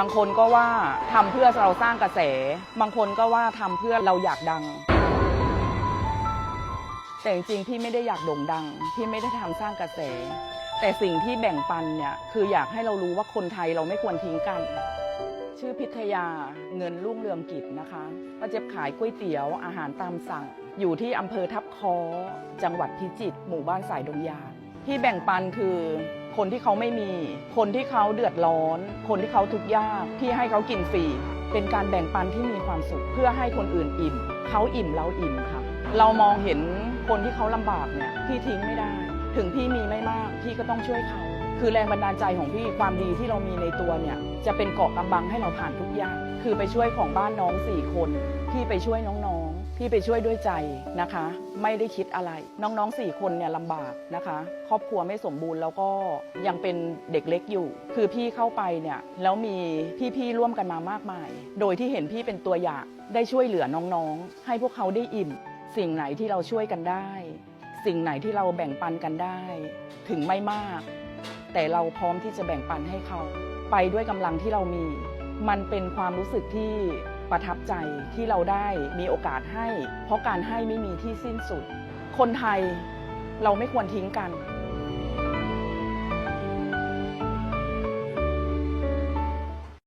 บางคนก็ว่าทำเพื่อเราสร้างกระแส บางคนก็ว่าทำเพื่อเราอยากดัง แต่จริงๆพี่ไม่ได้อยากโด่งดัง พี่ไม่ได้ทำสร้างกระแส แต่สิ่งที่แบ่งปันเนี่ยคืออยากให้เรารู้ว่าคนไทยเราไม่ควรทิ้งกัน ชื่อพิทยาเงินรุ่งเรืองกิจนะคะป้าเจ็บขายก๋วยเตี๋ยวอาหารตามสั่ง อยู่ที่อำเภอทับคอ จังหวัดพิจิตรหมู่บ้านสายดงยาที่แบ่งปันคือ คนที่เขาไม่มี คนที่เขาเดือดร้อน คนที่เขาทุกข์ยากที่ให้เขากินฟรี เป็นการแบ่งปันที่มีความสุข เพื่อให้คนอื่นอิ่ม เขาอิ่มเราอิ่มค่ะ เรามองเห็นคนที่เขาลำบากเนี่ยพี่ทิ้งไม่ได้ ถึงพี่มีไม่มากพี่ก็ต้องช่วยเขา คือแรงบันดาลใจของพี่ความดีที่เรามีในตัวเนี่ยจะเป็นเกาะกำบังให้เราผ่านทุกอย่าง คือไปช่วยของบ้านน้องสี่คนพี่ไปช่วยน้องๆ พี่ไปช่วยด้วยใจนะคะ ไม่ได้คิดอะไร น้องๆสี่คนเนี่ยลำบากนะคะ ครอบครัวไม่สมบูรณ์แล้วก็ยังเป็นเด็กเล็กอยู่ คือพี่เข้าไปเนี่ยแล้วมีพี่ๆร่วมกันมามากมาย โดยที่เห็นพี่เป็นตัวอย่างได้ช่วยเหลือน้องๆ ให้พวกเขาได้อิ่ม สิ่งไหนที่เราช่วยกันได้ สิ่งไหนที่เราแบ่งปันกันได้ ถึงไม่มาก แต่เราพร้อมที่จะแบ่งปันให้เขา ไปด้วยกำลังที่เรามี มันเป็นความรู้สึกที่ ประทับใจที่เราได้มีโอกาสให้ เพราะการให้ไม่มีที่สิ้นสุด คนไทยเราไม่ควรทิ้งกัน